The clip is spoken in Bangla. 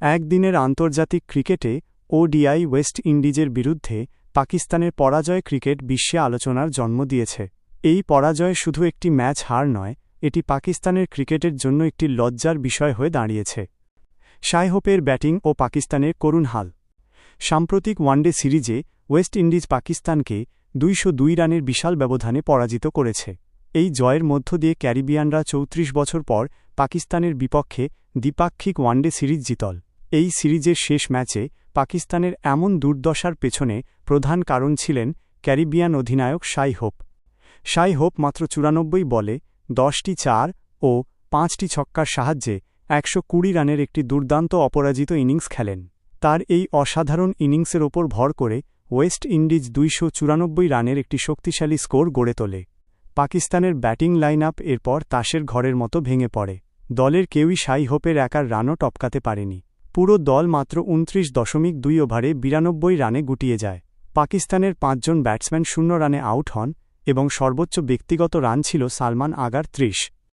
একদিনের আন্তর্জাতিক ক্রিকেটে ওডিআই ওয়েস্ট ইন্ডিজের বিরুদ্ধে পাকিস্তানের পরাজয় ক্রিকেট বিশ্বে আলোচনার জন্ম দিয়েছে। এই পরাজয় শুধু একটি ম্যাচ হার নয়, এটি পাকিস্তানের ক্রিকেটের জন্য একটি লজ্জার বিষয় হয়ে দাঁড়িয়েছে। শাইহোপের ব্যাটিং ও পাকিস্তানের করুণ হাল। সাম্প্রতিক ওয়ানডে সিরিজে ওয়েস্ট ইন্ডিজ পাকিস্তানকে দুইশো দুই রানের বিশাল ব্যবধানে পরাজিত করেছে। এই জয়ের মধ্য দিয়ে ক্যারিবিয়ানরা চৌত্রিশ বছর পর পাকিস্তানের বিপক্ষে দ্বিপাক্ষিক ওয়ানডে সিরিজ জিতল। এই সিরিজের শেষ ম্যাচে পাকিস্তানের এমন দুর্দশার পেছনে প্রধান কারণ ছিলেন ক্যারিবিয়ান অধিনায়ক শাই হোপ। শাই হোপ মাত্র চুরানব্বই বলে, দশটি চার ও পাঁচটি ছক্কার সাহায্যে একশো কুড়ি রানের একটি দুর্দান্ত অপরাজিত ইনিংস খেলেন। তার এই অসাধারণ ইনিংসের ওপর ভর করে ওয়েস্ট ইন্ডিজ দুইশো চুরানব্বই রানের একটি শক্তিশালী স্কোর গড়ে তোলে। পাকিস্তানের ব্যাটিং লাইন আপ এরপর তাসের ঘরের মতো ভেঙে পড়ে। দলের কেউই শাই হোপের একার রানও টপকাতে পারেনি। পুরো দল মাত্র উনত্রিশ দশমিক দুই ওভারে বিরানব্বই রানে গুটিয়ে যায়। পাকিস্তানের পাঁচজন ব্যাটসম্যান শূন্য রানে আউট হন এবং সর্বোচ্চ ব্যক্তিগত রান ছিল সালমান আগার ত্রিশ।